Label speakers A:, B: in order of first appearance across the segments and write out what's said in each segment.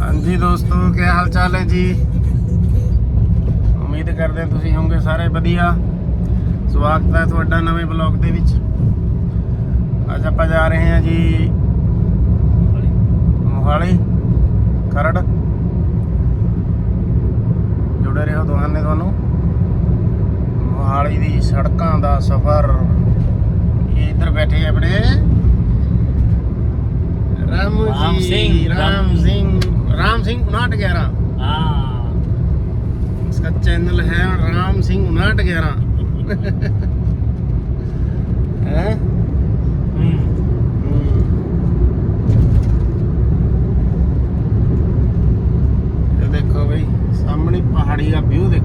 A: ਹਾਂਜੀ ਦੋਸਤੋ ਕੀ ਹਾਲ ਚਾਲ ਹੈ ਜੀ? ਉਮੀਦ ਕਰਦੇ ਹਾਂ ਤੁਸੀਂ ਹੋਵੋਗੇ ਸਾਰੇ ਵਧੀਆ। ਸਵਾਗਤ ਹੈ ਤੁਹਾਡਾ ਨਵੇਂ ਬਲੌਗ ਦੇ ਵਿੱਚ। ਅੱਜ ਆਪਾਂ ਜਾ ਰਹੇ ਹਾਂ ਜੀ ਮੋਹਾਲੀ ਖਰੜ। ਜੁੜੇ ਰਹੋ ਦੁਕਾਨੇ ਤੁਹਾਨੂੰ। ਮੋਹਾਲੀ ਦੀ ਸੜਕਾਂ ਦਾ ਸਫ਼ਰ। ਇੱਧਰ ਬੈਠੇ ਆਪਣੇ। ਰਾਮ
B: ਰਾਮ
A: ਜੀ
B: ਸਿੰਘ,
A: राम
B: राम-
A: सिंह राम सिंह उनाट ग्यारह
B: हाँ
A: इसका चैनल है राम सिंह उनाट ग्यारह है
B: हम्म,
A: ये देखो भाई सामने पहाड़ी का व्यू देखो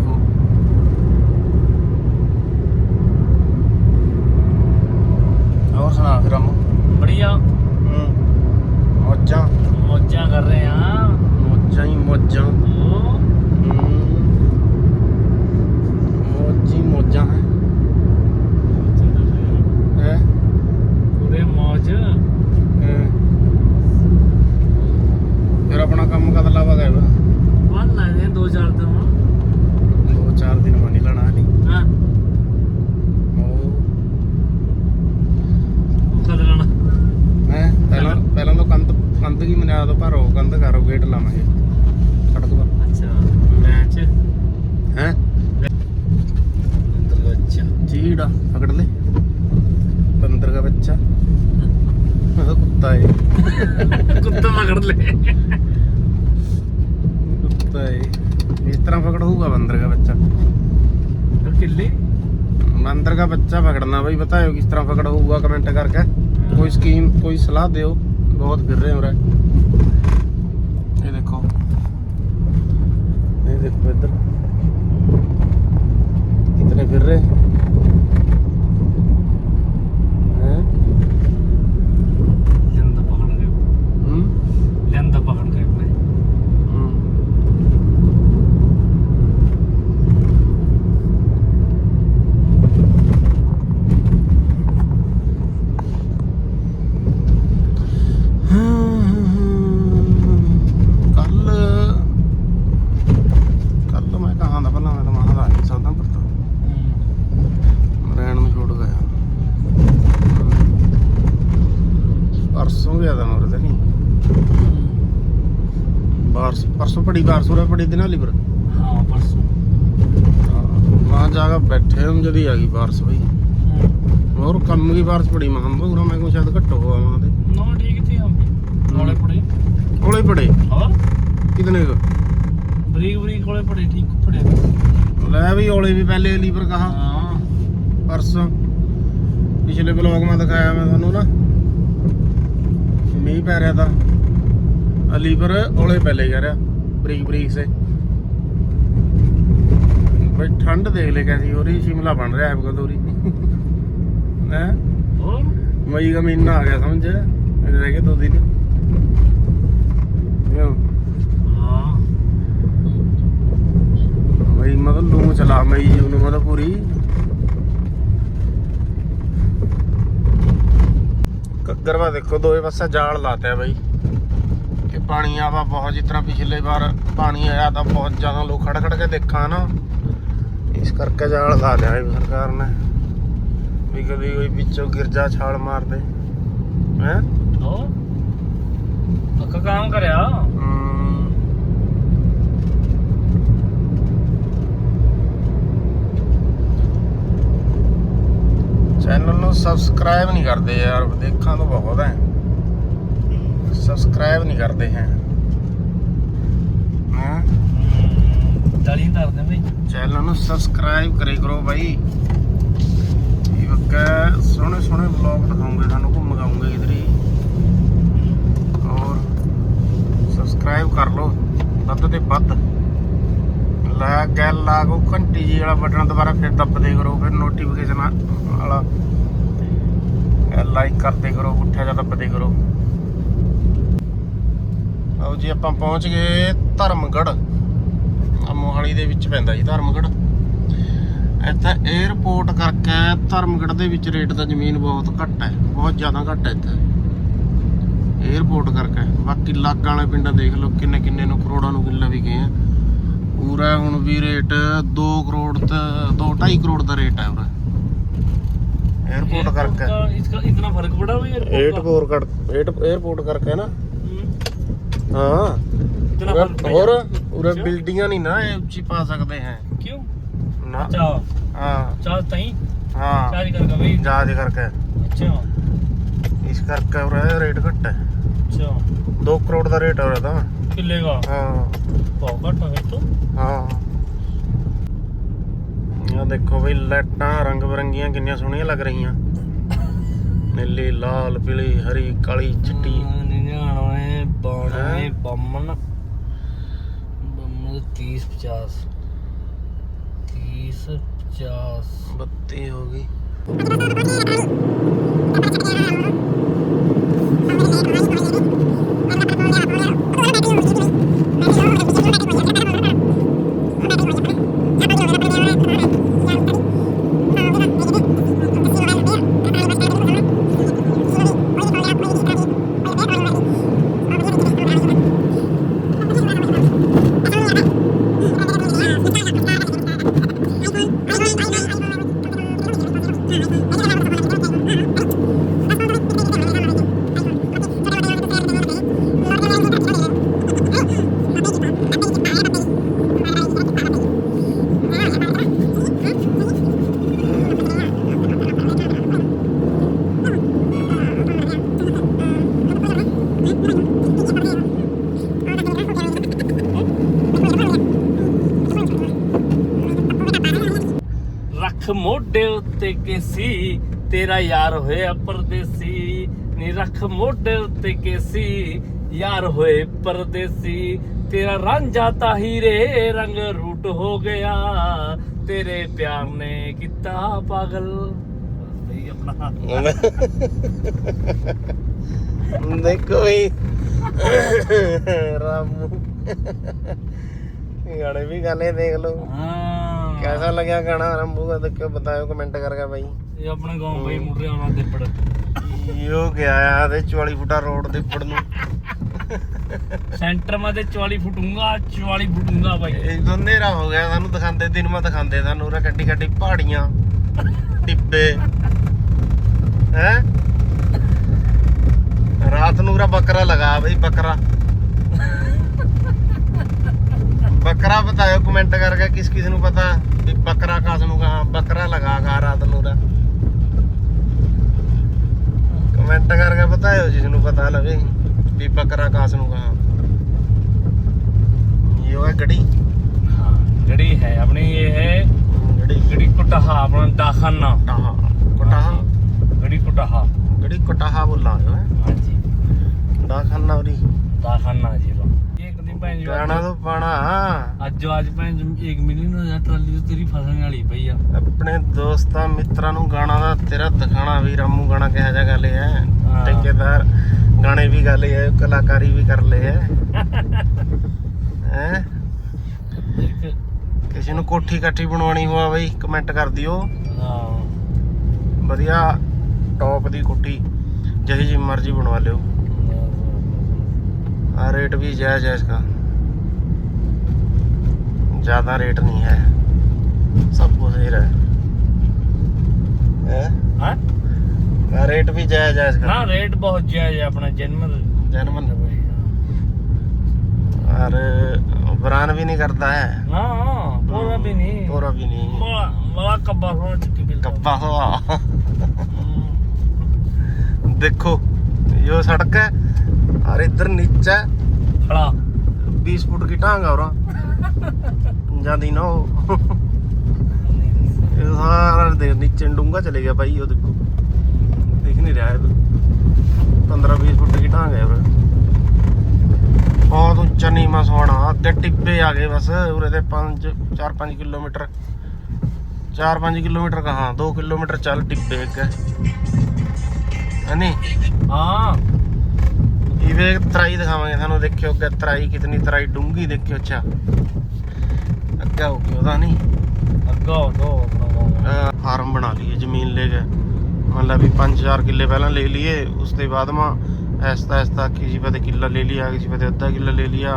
A: ਕੁੱਤਾ ਹੈ
B: कुत्ता पकड़ ले
A: ਕੁੱਤਾ ਹੈ ਇਸ ਤਰ੍ਹਾਂ ਪਕੜ ਹੋਊਗਾ ਬੰਦਰ ਦਾ ਬੱਚਾ
B: किल्ली
A: बंदर का बच्चा पकड़ना भाई बताओ किस तरह पकड़ होगा कमेंट करके कोई स्कीम कोई सलाह दो बहुत फिर रहे हो रहा ये देखो ये देखो इधर कितने फिर रहे ਬਾਰਸ परसों पड़ी बारस हो पड़ी थी ना लिवर
B: हाँ परसों
A: वहाँ जाकर बैठे हम जब आ गई बारिश भाई और कम की बारिश पड़ी मैं हम पूरा मैं को शायद घट हुआ वहाँ पे
B: नौ ठीक थी हम कोले पड़े
A: ओले पड़े
B: और
A: कितने को
B: बरीक बरीक कोले पड़े ठीक पड़े
A: ले भी ओले भी पहले लीवर कहा
B: हाँ
A: परसों पिछले ब्लॉग में दिखाया मैं थानू ना ਮੀਂਹ ਪੈ ਰਿਹਾ ਤਾਂ लीवर ओले पहले कह रहा बरीक बरीक से भाई ठंड देख ले कैसी हो रही शिमला बन रहा है कदोरी मई का
B: महीना
A: आ गया समझ रह गए दो दिन मई मतलब लू चला मई
B: जून
A: मतलब पूरी कग्गरवा देखो दो पासा जाल लाते हैं भाई ਦੇਖੋ ਦੋਵੇਂ ਪਾਸੇ ਜਾਲ ਲਾਤੇ ਆ ਬਈ ਕਿ ਪਾਣੀ ਆਵਾ ਬਹੁਤ ਜਿਸ ਤਰ੍ਹਾਂ ਪਿਛਲੇ ਵਾਰ ਪਾਣੀ ਆਇਆ ਤਾਂ ਬਹੁਤ ਜ਼ਿਆਦਾ ਲੋਕ ਖੜ ਖੜ ਕੇ ਦੇਖਾਂ ਨਾ ਇਸ ਕਰਕੇ ਜਾਲ ਲਾ ਲਿਆ ਇਹ ਸਰਕਾਰ ਨੇ ਵੀ ਕਦੀ ਕੋਈ ਵਿੱਚੋਂ ਗਿਰਜਾ ਛਾਲ ਮਾਰ ਦੇ ਹੈ
B: तो पक्का काम करया
A: ਚੈਨਲ ਨੂੰ ਸਬਸਕ੍ਰਾਈਬ ਨਹੀਂ ਕਰਦੇ ਯਾਰ ਦੇਖਾਂ ਤਾਂ ਬਹੁਤ ਹੈ ਸਬਸਕ੍ਰਾਈਬ ਨਹੀਂ ਕਰਦੇ ਹੈ। ਹਾਂ?
B: ਗਾਲੀ ਧਰ ਦੇ ਬਈ
A: ਚੈਨਲ ਨੂੰ ਸਬਸਕ੍ਰਾਈਬ ਕਰੇ ਕਰੋ ਬਾਈ। ਇਹ ਵਕਾ ਸੋਹਣੇ ਸੋਹਣੇ ਵਲੌਗ ਦਿਖਾਉਂਗੇ ਤੁਹਾਨੂੰ ਘੁੰਮ ਗਾਉਂਗੇ ਇਧਰ ਹੀ। ਔਰ ਸਬਸਕ੍ਰਾਈਬ ਕਰ ਲਓ ਵੱਧ ਤੇ ਵੱਧ। ਲਾ ਗੈਲ ਲਾਗੋ ਘੰਟੀ ਜੀ ਵਾਲਾ ਬਟਨ ਦੁਬਾਰਾ ਫਿਰ ਦੱਬਦੇ ਕਰੋ ਫਿਰ ਨੋਟੀਫਿਕੇਸ਼ਨ ਲਾਈਕ ਕਰਦੇ ਕਰੋ ਉੱਠਿਆ ਜਾਂ ਦੱਬਦੇ ਕਰੋ। ਲਓ ਜੀ ਆਪਾਂ ਪਹੁੰਚ ਗਏ ਧਰਮਗੜ ਮੋਹਾਲੀ ਦੇ ਵਿੱਚ ਪੈਂਦਾ ਜੀ ਧਰਮਗੜ ਇੱਥੇ 에어ਪੋਰਟ ਕਰਕੇ ਧਰਮਗੜ ਦੇ ਵਿੱਚ ਰੇਟ ਦਾ ਜ਼ਮੀਨ ਬਹੁਤ ਘੱਟ ਹੈ ਬਹੁਤ ਜ਼ਿਆਦਾ ਘੱਟ ਹੈ ਇੱਥੇ। 에어ਪੋਰਟ ਕਰਕੇ। ਬਾਕੀ ਲਾਗਾਂ ਵਾਲੇ ਪਿੰਡਾਂ ਦੇਖ ਲਓ ਕਿੰਨੇ ਕਿੰਨੇ ਨੂੰ ਕਰੋੜਾਂ ਨੂੰ ਕਿੱਲਾ ਵੀ ਗਏ ਆ। ਪੂਰਾ ਹੁਣ ਵੀ ਰੇਟ 2 ਕਰੋੜ ਤੇ 2.5 ਕਰੋੜ ਦਾ ਰੇਟ ਹੈ ਉਰੇ। एयरपोर्ट
B: करके इसका इतना फर्क पड़ा हुआ एयरपोर्ट
A: एयरपोर्ट करके ना ਹਾਂ
B: इतना
A: ਉਰੇ-
B: फर्क
A: ਹੋਰ
B: पड़ा
A: ਉਰੇ
B: ਅੱਛਾ।
A: ਬਿਲਡਿੰਗਾਂ ਨਹੀਂ ਨਾ ਇਹ ਉੱਚੀ ਪਾ ਸਕਦੇ ਹੈ
B: क्यों
A: ਨਾ
B: अच्छा
A: ਹਾਂ
B: चार्ज तई
A: ਹਾਂ
B: चार्ज कर भाई
A: ਜਾਜ ਕਰਕੇ
B: अच्छा
A: ਇਸ ਕਰਕੇ ਉਰੇ ਰੇਟ ਘੱਟ ਹੈ
B: अच्छा
A: 2 ਕਰੋੜ ਦਾ ਰੇਟ ਹੈ ਉਰੇ ਤਾਂ
B: किले का
A: ਹਾਂ
B: बहुत घट है तो
A: ਹਾਂ ਇਹ ਦੇਖੋ ਬਈ ਲਾਈਟਾਂ ਰੰਗ ਬਰੰਗੀਆਂ ਕਿੰਨੀਆਂ ਸੋਹਣੀਆਂ ਲੱਗ ਰਹੀਆਂ ਨੀਲੀ ਲਾਲ ਪੀਲੀ ਹਰੀ ਕਾਲੀ ਚਿੱਟੀ 99
B: 92 52 30 50 30 50
A: 32 ਹੋ ਗਈ।
B: ਮੋਢੇ ਉੱਤੇ ਕੇਸੀ ਤੇਰਾ ਯਾਰ ਹੋਇਆ ਪਰਦੇਸੀ। ਨੀ ਰੱਖ ਮੋਢੇ ਉੱਤੇ ਕੇਸੀ ਯਾਰ ਹੋਏ ਪਰਦੇਸੀ। ਤੇਰਾ ਰਾਂਝਾ ਤਾਂ ਹੀਰੇ ਰੰਗ ਰੂਟ ਹੋ ਗਿਆ। ਤੇਰੇ ਪਿਆਰ ਨੇ ਕੀਤਾ ਪਾਗਲ। ਬਈ ਆਪਣਾ।
A: ਦੇਖੋ ਬਈ ਰਾਮੂ। ਗਾਣੇ ਵੀ ਗਾਣੇ ਦੇਖ ਲਓ।
B: ਹਾਂ।
A: कैसा लगा गाना रामू का देख के बताओ कमेंट करके भाई
B: ਇਹ ਆਪਣੇ ਗਾਉਂ ਬਈ ਮੁੰਡੇ ਆਉਣਾ ਦੇ ਪੜ
A: यो क्या आया ते 44 फुटा रोड ਦੇ ਉੱਪਰ ਨੂੰ
B: ਸੈਂਟਰ ਮਾ ਤੇ 44 ਫੁੱਟੂਗਾ 44 ਫੁੱਟੂਗਾ ਬਾਈ
A: ਇਹ ਤੋਂ ਹਨੇਰਾ ਹੋ ਗਿਆ ਸਾਨੂੰ ਦਿਖਾਉਂਦੇ ਦਿਨ ਮਾ ਦਿਖਾਉਂਦੇ ਸਾਨੂੰ ਉਰੇ ਕੱਟੀ ਕੱਟੀ ਪਹਾੜੀਆਂ ਟਿੱਬੇ ਹੈ ਰਾਤ ਨੂੰ ਉਰਾ ਬੱਕਰਾ ਲਗਾ ਬਈ ਬੱਕਰਾ ਬੱਕਰਾ ਕਮੈਂਟ ਕਰਕੇ ਕਿਸ ਕਿਸ ਨੂੰ ਪਤਾ ਵੀ ਬੱਕਰਾ ਕਾਸ ਨੂੰ ਕਹਾ ਬੱਕਰਾ ਲਗਾ ਗਾ ਰਾਤ ਨੂੰ ਉਰਾ ਕਮੈਂਟ ਕਰਕੇ ਬਤਾਓ ਜਿਸ ਨੂੰ ਪਤਾ ਲਵੇ ਵੀ ਬੱਕਰਾ ਕਾਸ ਨੂੰ ਕਹਾ। ਇਹ ਹੈ ਗੜੀ।
B: ਹਾਂ ਜਿਹੜੀ ਹੈ ਆਪਣੀ ਇਹ ਹੈ
A: ਗੜੀ।
B: ਗੜੀ ਕੁਟਹਾ ਆਪਣਾ ਦਾਖਾਨਾ
A: ਕਟਾਹਾ। ਕਟਾਹਾ
B: ਗੜੀ ਕੁਟਹਾ।
A: ਗੜੀ ਕਟਾਹਾ ਬੋਲਾਂਗੇ
B: ਹਾਂਜੀ।
A: ਡਾਖਾਨਾ ਉਰੀ।
B: ਦਾਖਾਨਾ ਜੀ। ਲੋ ਇੱਕ ਦਿਨ ਭੈਣ ਜੀ
A: ਗਾਣਾ ਤੋਂ ਪਾਣਾ
B: ਅੱਜ ਅੱਜ ਭੈਣ ਜੀ 1 ਮਿਲੀਅਨ ਹੋ ਜਾ ਟਰਾਲੀ ਤੇ ਤੇਰੀ ਫਸਣ ਵਾਲੀ ਪਈ ਆ
A: ਆਪਣੇ ਦੋਸਤਾਂ ਮਿੱਤਰਾਂ ਨੂੰ ਗਾਣਾ ਦਾ ਤੇਰਾ ਦਿਖਾਣਾ ਵੀ ਰਾਮੂ ਗਾਣਾ ਕਿਹਾ ਜਾ ਗੱਲ ਹੈ
B: ਹਾਂ।
A: ਠੇਕੇਦਾਰ ਗਾਣੇ ਵੀ ਗਾ ਲਏ ਹੈ ਕਲਾਕਾਰੀ ਵੀ ਕਰ ਲਏ ਹੈ ਹੈ
B: ਇੱਕ
A: ਕਿਸੇ ਨੂੰ ਕੋਠੀ ਕਾਠੀ ਬਣਵਾਉਣੀ ਹੋਆ ਬਈ ਕਮੈਂਟ ਕਰ ਦਿਓ
B: ਹਾਂ
A: ਵਧੀਆ ਟੌਪ ਦੀ ਕੋਠੀ ਜਿਹੀ ਜੀ ਮਰਜ਼ੀ ਬਣਵਾ ਲਿਓ आ रेट भी जायज है इसका ज्यादा रेट नहीं है सब कुछ ही रहे हैं?
B: ਹਾਂ
A: आ, रेट भी जायज है इसका
B: ਨਾ ਰੇਟ ਬਹੁਤ ਜਾਇਜ਼ ਹੈ ਆਪਣਾ ਜਨਮਨ
A: जन्मन और बरान भी नहीं करता है
B: ਨਾ ਪੂਰਾ ਵੀ ਨਹੀਂ
A: पूरा भी नहीं
B: ਬੜਾ ਬੜਾ ਕੱਬਾ ਹੋ ਚੁੱਕੀ ਬਿਲ
A: कब्बा हुआ देखो यो सड़क है और इधर नीचे
B: ਖੜਾ
A: 20 फुट की टांग और ਜਾਂਦੀ ਨਾ ਉਹ। ਇਹ ਸਾਰਾ ਦੇ ਨੀਚੇ ਡੂੰਗਾ ਚਲੇ ਗਿਆ ਭਾਈ ਉਹ ਦੇਖੋ। ਦਿਖ ਨਹੀਂ ਰਿਹਾ ਹੈ 15 20 ਫੁੱਟ ਦੀ ਢਾਂਗ ਹੈ ਉਰੇ ਬਹੁਤ ਉੱਚਾ ਨੀਮਾ ਸੋਹਣਾ ਤੇ ਟਿੱਬੇ ਆ ਗਏ ਬਸ ਉਰੇ ਤੇ 5 4 5 ਕਿਲੋਮੀਟਰ। 4 5 ਕਿਲੋਮੀਟਰ ਕਹਾਂ 2 ਕਿਲੋਮੀਟਰ ਚੱਲ ਟਿੱਬੇ ਇੱਕ ਹਨੀ
B: ਹਾਂ।
A: ਇਹ ਵੇ ਤਰਾਈ ਦਿਖਾਵਾਂਗੇ ਤੁਹਾਨੂੰ ਦੇਖਿਓ ਕਿ ਤਰਾਈ ਕਿਤਨੀ ਤਰਾਈ ਡੂੰਗੀ ਦੇਖਿਓ ਅੱਛਾ। ਅੱਗਾ ਹੋ ਗਿਆ ਉਹਦਾ ਨਹੀਂ।
B: ਅੱਗਾ ਹੋ ਦੋ
A: ਫਾਰਮ ਬਣਾ ਲਈਏ ਜ਼ਮੀਨ ਲੈ ਕੇ। ਮਤਲਬ ਵੀ 5000 ਕਿੱਲੇ ਪਹਿਲਾਂ ਲੈ ਲਈਏ ਉਸ ਤੋਂ ਬਾਅਦ ਮਾ ਐਸਤਾ ਐਸਤਾ ਕਿਸੇ ਪਤੇ ਕਿੱਲਾ ਲੈ ਲਿਆ ਕਿਸੇ ਪਤੇ ਅੱਧਾ ਕਿੱਲਾ ਲੈ ਲਿਆ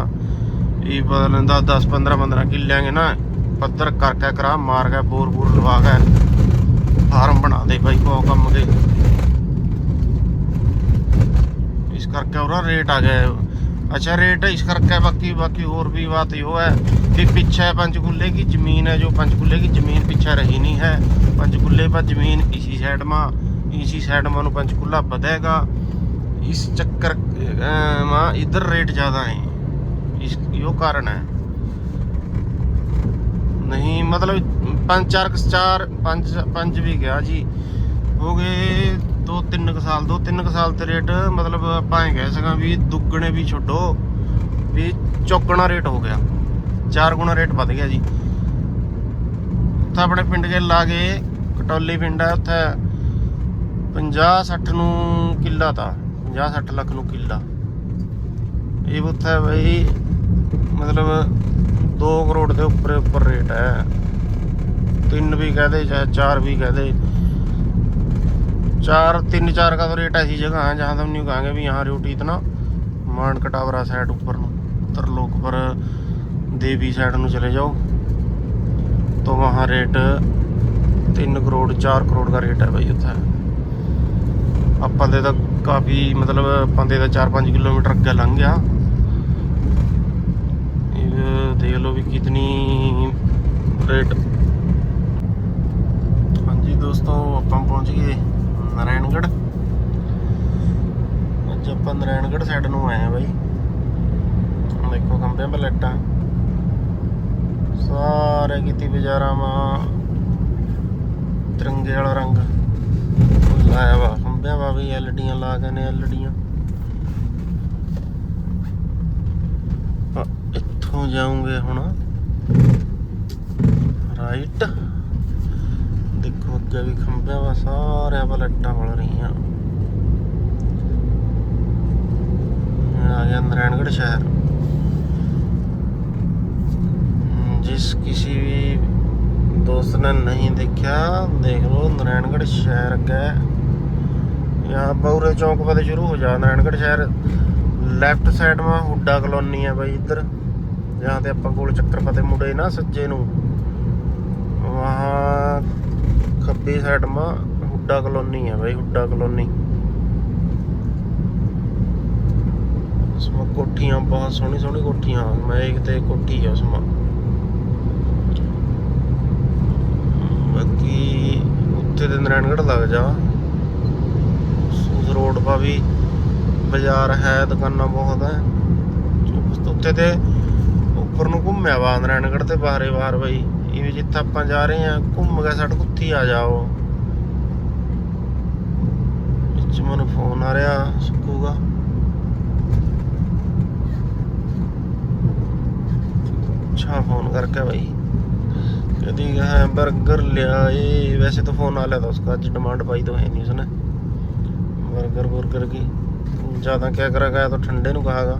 A: ਇਹ ਪਤਾ ਲੈਂਦਾ 10 15 15 ਕਿੱਲਿਆਂਗੇ ਨਾ ਪੱਧਰ ਕਰਕੇ ਕਰਾ ਮਾਰ ਗਿਆ ਬੋਰ ਬੋਰ ਲਵਾ ਕੇ ਫਾਰਮ ਬਣਾ ਦੇ ਬਾਈ ਕੋ ਕੰਮ ਦੇ। ਇਸ ਕਰਕੇ ਉਹਦਾ ਰੇਟ ਆ ਗਿਆ ਅੱਛਾ ਰੇਟ ਇਸ ਕਰਕੇ ਬਾਕੀ ਬਾਕੀ ਹੋਰ भी बात यो है कि पीछे पंचकूले की जमीन है जो पंचकूले की जमीन पीछे रही नहीं है पंचकूले पर जमीन इसी साइड में इसी साइड में पंचकूला बढ़ेगा इस चक्कर अ, में इधर रेट ज़्यादा है इस यो कारण है नहीं मतलब ਪੰਜ ਚਾਰ ਕੁ- ਚਾਰ ਪੰਜ ਪੰਜ ਵੀ ਗਿਆ ਜੀ ਹੋ ਗਏ ਦੋ ਤਿੰਨ ਕੁ ਸਾਲ, ਦੋ ਤਿੰਨ ਕੁ ਸਾਲ ਤੇ ਰੇਟ ਮਤਲਬ ਆਪਾਂ ਇਹ ਕਹਿ ਸਕਾਂ ਵੀ ਦੁੱਗਣੇ ਵੀ ਛੱਡੋ ਵੀ ਚੌਗਣਾ ਰੇਟ ਹੋ ਗਿਆ। ਚਾਰ ਗੁਣਾ ਰੇਟ ਵੱਧ ਗਿਆ ਜੀ। ਉੱਥੇ ਆਪਣੇ ਪਿੰਡ ਕੇ ਲਾਗੇ ਕਟੌਲੀ ਪਿੰਡ ਹੈ ਉੱਥੇ 50 60 ਨੂੰ ਕਿੱਲਾ ਤਾਂ 50 60 ਲੱਖ ਨੂੰ ਕਿੱਲਾ। ਇਹ ਉੱਥੇ ਬਈ ਮਤਲਬ 2 ਕਰੋੜ ਦੇ ਉੱਪਰ ਉੱਪਰ ਰੇਟ ਹੈ। ਤਿੰਨ ਵੀ ਕਹਦੇ ਚਾਹੇ ਚਾਰ ਵੀ ਕਹਦੇ चार तीन चार का तो रेट ऐसी जगह है जहाँ हम नहीं कहेंगे भी यहाँ रोटी इतना मान कटावरा साइड ऊपर ਨੂੰ ਤਰਲੋਕ पर देवी साइड ਨੂੰ चले जाओ तो वहाँ रेट तीन करोड़ चार करोड़ का रेट है भाई ਉੱਥੇ ਆਪਾਂ ਦੇ ਤਾਂ ਕਾਫੀ ਮਤਲਬ ਆਪਾਂ ਦੇ ਤਾਂ 4-5 ਕਿਲੋਮੀਟਰ ਅੱਗੇ ਲੰਘ ਗਿਆ ਇਹ ਦੇਖ ਲਓ ਵੀ ਕਿਤਨੀ ਰੇਟ ਹਾਂਜੀ ਦੋਸਤੋ ਆਪਾਂ ਪਹੁੰਚ ਗਏ ਨਾਰਾਇਣਗੜ੍ਹ ਅੱਜ ਆਪਾਂ ਨਾਰਾਇਣਗੜ੍ਹ ਸਾਈਡ ਨੂੰ ਆਏ ਆ ਬਾਈ। ਦੇਖੋ ਖੰਭਿਆਂ 'ਤੇ ਲਾਈਟਾਂ ਸਾਰੇ ਕੀਤੀ ਬਾਜ਼ਾਰਾਂ ਮਾ। ਤਿਰੰਗੇ ਵਾਲਾ ਰੰਗ। ਲਾਇਆ ਵਾ ਖੰਭਿਆਂ ਵਾ ਵੀ ਐਲਡੀਆਂ ਲਾ ਕੇ ਨੇ ਐਲਡੀਆਂ। ਇੱਥੋਂ ਜਾਉਂਗੇ ਹੁਣ। ਰਾਈਟ ਦੇਖੋ ਅੱਗੇ ਵੀ ਖੰਭਿਆਂ ਵਾ ਸਾਰਿਆਂ ਵਾ ਲੱਟਾਂ ਵਲ ਰਹੀਆਂ ਇਹ ਆ ਗਿਆ ਨਾਰਾਇਣਗੜ੍ਹ ਸ਼ਹਿਰ हम्म, जिस किसी भी दोस्त ने नहीं देखा देख लो नारायणगढ़ शहर का यहाँ बौरे चौक पर शुरू हो जा नारायणगढ़ शहर ਲੈਫਟ ਸਾਈਡ ਮਾ ਹੁੱਡਾ ਕਲੋਨੀ ਹੈ ਬਾਈ ਇੱਧਰ ਜਹਾਂ ਤੇ ਆਪਾਂ ਕੋਲ ਚੱਕਰ ਪਤੇ ਮੁੜੇ ਨਾ ਸੱਜੇ ਨੂੰ ਵਹਾਂ ਖੱਬੀ ਸਾਈਡ ਮਾ ਹੁੱਡਾ ਕਲੋਨੀ ਹੈ ਬਾਈ, ਹੁੱਡਾ ਕਲੋਨੀ। ਉਸਮਾ ਕੋਠੀਆਂ ਬਹੁਤ ਸੋਹਣੀ ਸੋਹਣੀ ਕੋਠੀਆਂ ਮੈਂ ਇੱਕ ਤੇ ਕੋਠੀ ਹੈ ਉਸਮਾ। ਬਾਕੀ ਉੱਥੇ ਤੇ ਨਾਰਾਇਣਗੜ੍ਹ ਲੱਗ ਜਾ। ਉਸ ਰੋਡ ਪਾ ਵੀ ਬਾਜ਼ਾਰ ਹੈ, ਦੁਕਾਨਾਂ ਬਹੁਤ ਹੈ। ਉੱਤੇ ਤੇ ਉੱਪਰ ਨੂੰ ਘੁੰਮਿਆ ਵਾ ਨਾਰਾਇਣਗੜ੍ਹ ਤੇ ਬਾਹਰੇ ਬਾਹਰ ਬਈ। ਵੀ ਜਿੱਥੇ ਆਪਾਂ ਜਾ ਰਹੇ ਆ ਘੁੰਮ ਕੇ ਸੜਕ ਉੱਥੇ ਹੀ ਆ ਜਾਓ ਵਿੱਚ ਮੈਨੂੰ ਫੋਨ ਆ ਰਿਹਾ ਸੁੱਕੂਗਾ अच्छा फोन करके भाई कहती है बर्गर ले आए वैसे तो फोन आ लिया था उसका आज डिमांड पाई तो है नहीं उसने बर्गर बुर्गर की ज़्यादा क्या करा गया तो ठंडे नु कहागा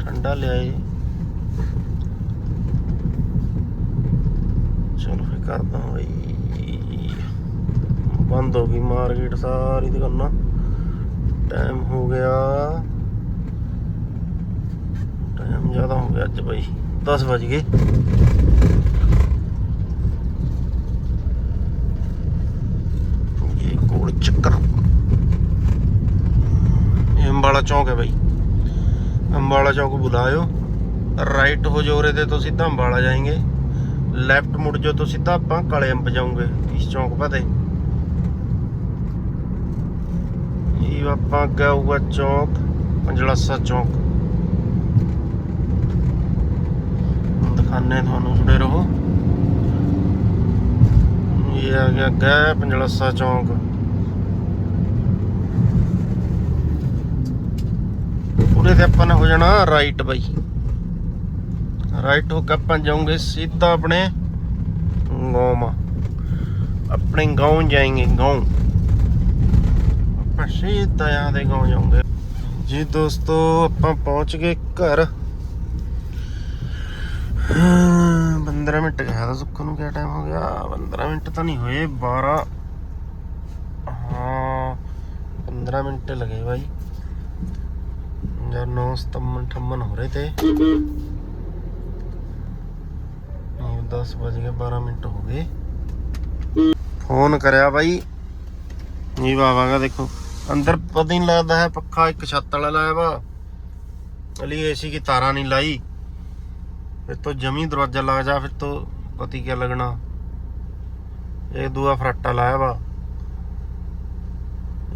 A: ठंडा ले ਕਰਦਾ ਬਈ। ਬੰਦ ਹੋ ਗਈ ਮਾਰਕੀਟ ਸਾਰੀ ਦੁਕਾਨਾਂ। ਟਾਈਮ ਹੋ ਗਿਆ। ਟਾਈਮ ਜ਼ਿਆਦਾ ਹੋ ਗਿਆ ਅੱਜ ਬਈ। 10 ਵਜ ਗਏ। ਇਹ ਕੋਲ ਚੱਕਰ। ਅੰਬਾਲਾ ਚੌਂਕ ਹੈ ਬਈ। ਅੰਬਾਲਾ ਚੌਂਕ ਬੁਲਾਇਓ। ਰਾਈਟ ਹੋ ਜੋ ਤੇ ਤੁਸੀਂ ਸਿੱਧਾ ਅੰਬਾਲਾ ਜਾਏਂਗੇ। ਲੈਫਟ ਮੁੜ ਜਾਓ ਤੋਂ ਸਿੱਧਾ ਆਪਾਂ ਕਾਲੇ ਅੰਬ ਜਾਉਂਗੇ ਇਸ ਚੌਂਕ ਪਤੇ ਇਹ ਆਪਾਂ ਅੱਗੇ ਆਊਗਾ ਚੌਂਕ, ਪੰਜਲਾਸਾ ਚੌਂਕ। ਦਿਖਾਣੇ ਤੁਹਾਨੂੰ ਜੁੜੇ ਰਹੋ। ਇਹ ਆ ਗਿਆ ਅੱਗੇ, ਪੰਜਲਾਸਾ ਚੌਂਕ। ਉਰੇ ਤੇ ਆਪਾਂ ਨੇ ਹੋ ਜਾਣਾ ਰਾਈਟ ਬਾਈ। ਰਾਈਟ ਹੋ ਕੇ ਆਪਾਂ ਜਾਉਂਗੇ ਸਿੱਧਾ ਆਪਣੇ ਗਾਉਂ ਆਪਣੇ ਗਾਉਂ ਜਾਏਂਗੇ, ਗਾਉਂ। ਆਪਾਂ ਸਿੱਧਾ ਯਾਂ ਦੇ ਗਾਉਂ ਜਾਉਂਗੇ ਜੀ ਦੋਸਤੋ, ਆਪਾਂ ਪਹੁੰਚ ਗਏ ਘਰ। 15 ਮਿੰਟ ਗਿਆ ਤਾਂ ਸੁੱਖ ਨੂੰ ਕਿਆ ਟਾਈਮ ਹੋ ਗਿਆ? 15 ਮਿੰਟ ਤਾਂ ਨਹੀਂ ਹੋਏ 12 ਹਾਂ 15 ਮਿੰਟ ਲਗੇ ਭਾਈ ਯਾਰ 9 ਸਤਮਨ ਠੰਮਨ ਹੋ ਰਹੇ ਤੇ। 10 ਵਜ ਗਏ 12 ਮਿੰਟ ਹੋ ਗਏ ਫੋਨ ਕਰਿਆ ਬਾਈ ਨਹੀਂ ਬਾਵਾਂਗਾ ਦੇਖੋ ਅੰਦਰ ਪਤਾ ਨਹੀਂ ਲੱਗਦਾ ਹੈ ਪੱਖਾ ਇੱਕ ਛੱਤ ਵਾਲਾ ਲਾਇਆ ਵਾ ਅਲੀ ਏਸੀ की ਤਾਰਾਂ नहीं लाई फिर तो जमी दरवाजा लग जा फिर तो पति क्या लगना एक दूआ फराटा लाया वा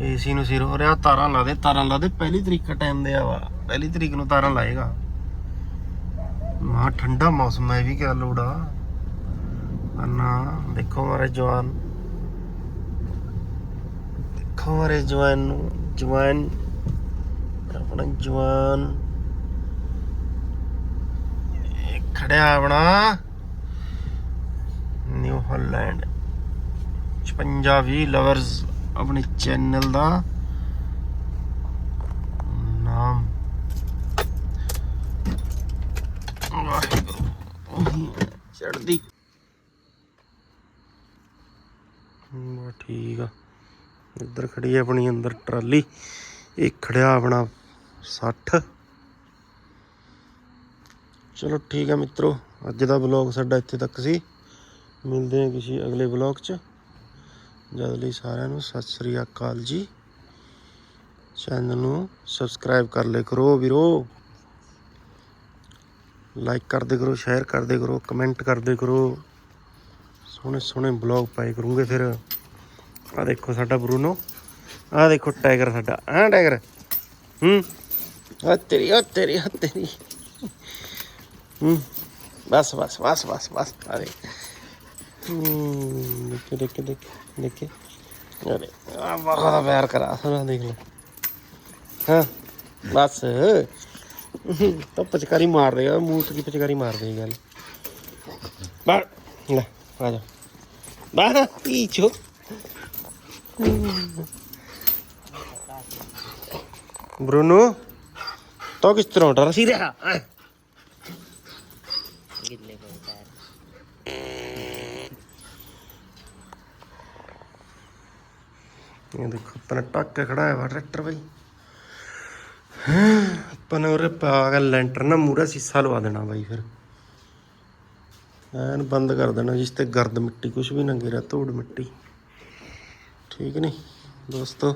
A: ਏਸੀ ਨੂੰ ਸਿਰ ਹੋ ਰਿਹਾ ਤਾਰਾਂ ਲਾ ਦੇ ਤਾਰਾਂ ਲਾ ਦੇ ਪਹਿਲੀ ਤਰੀਕ ਦਾ ਟਾਈਮ ਦਿਆ ਵਾ ਪਹਿਲੀ ਤਰੀਕ ਨੂੰ ਤਾਰਾਂ ਲਾਏਗਾ ਮਾ ਠੰਡਾ ਮੌਸਮ ਹੈ ਇਹ ਵੀ ਕਿਆ ਲੋੜ ਆ ਅੰਨਾ ਦੇਖੋ ਮਾਰੇ ਜਵਾਨ ਦੇਖੋ ਮਾਰੇ ਜਵਾਨ ਨੂੰ ਜਵਾਨ ਆਪਣਾ ਜਵਾਨ ਖੜਿਆ ਆਪਣਾ ਨਿਊ ਹਾਲੈਂਡ 56 ਲਵਰਸ ਆਪਣੇ ਚੈਨਲ ਦਾ ਨਾਮ ਵਾਹਿਗੁਰੂ ਚੜਦੀ ਬਾ ਠੀਕ ਆ। ਇੱਧਰ ਖੜੀ ਹੈ ਆਪਣੀ ਅੰਦਰ ਟਰਾਲੀ। ਇਹ ਖੜਿਆ ਆਪਣਾ 60 ਚਲੋ ਠੀਕ ਹੈ ਮਿੱਤਰੋ, ਅੱਜ ਦਾ ਵਲੌਗ ਸਾਡਾ ਇੱਥੇ ਤੱਕ ਸੀ। ਮਿਲਦੇ ਹਾਂ ਕਿਸੇ ਅਗਲੇ ਵਲੌਗ 'ਚ। ਜਦ ਲਈ ਸਾਰਿਆਂ ਨੂੰ ਸਤਿ ਸ੍ਰੀ ਅਕਾਲ ਜੀ। ਚੈਨਲ ਨੂੰ ਸਬਸਕ੍ਰਾਈਬ ਕਰ ਲਿਆ ਕਰੋ ਵੀਰੋ। ਲਾਈਕ ਕਰਦੇ ਕਰੋ ਸ਼ੇਅਰ ਕਰਦੇ ਕਰੋ ਕਮੈਂਟ ਕਰਦੇ ਕਰੋ। ਸੋਹਣੇ ਸੋਹਣੇ ਬਲੌਗ ਪਾਏ ਕਰੂੰਗੇ ਫਿਰ। ਆ ਦੇਖੋ ਸਾਡਾ ਬਰੂਨੋ। ਆ ਦੇਖੋ ਟਾਈਗਰ ਸਾਡਾ। ਆ ਟਾਈਗਰ? ਹੂੰ। ਆ ਤੇਰੀ ਆ ਤੇਰੀ ਆ ਤੇਰੀ। ਹੂੰ। ਬਸ ਬਸ ਬਸ ਬਸ ਬਸ। ਆ ਦੇ ਹੂੰ, ਦੇਖੇ ਦੇਖੇ ਦੇਖੇ ਦੇਖੇ। ਅਰੇ ਆ ਬਹੁਤ ਪਿਆਰ ਕਰਾ। ਸੁਣਾ ਦੇਖ ਲੈ। ਹਾਂ? ਬਸ। ਤਾਂ ਪਚਕਾਰੀ ਮਾਰ ਦੇਗਾ ਮੂੰਹ ਤੇ ਕੀ ਪਚਕਾਰੀ ਮਾਰ ਦੇਗੀ ਗੱਲ। ਬਾਹਰ ਲੈ, ਆ ਜਾ। ਬਾਹਰ ਪੀਛੋ ਬਰੂਨੋ तो किस तरह डर सी रहा आए। ਇਹ ਦੇਖੋ ਆਪਣਾ ਟੱਕ ਕੇ ਖੜਾ ਹੈ ਵਾ ਟਰੈਕਟਰ ਬਾਈ ਆਪਾਂ ਨੇ ਉਰੇ ਪਾ ਕੇ ਲੈਂਟਰ ਨਾ ਮੂਰਾ ਸੀਸਾ ਲਵਾ ਦੇਣਾ ਬਾਈ ਫਿਰ ਐਨ ਬੰਦ ਕਰ ਦੇਣਾ ਜਿਸ ਤੇ ਗਰਦ ਮਿੱਟੀ ਕੁਝ ਵੀ ਨਾ ਗਿਰਿਆ ਧੂੜ ਮਿੱਟੀ ਠੀਕ ਨਹੀਂ? ਦੋਸਤੋ।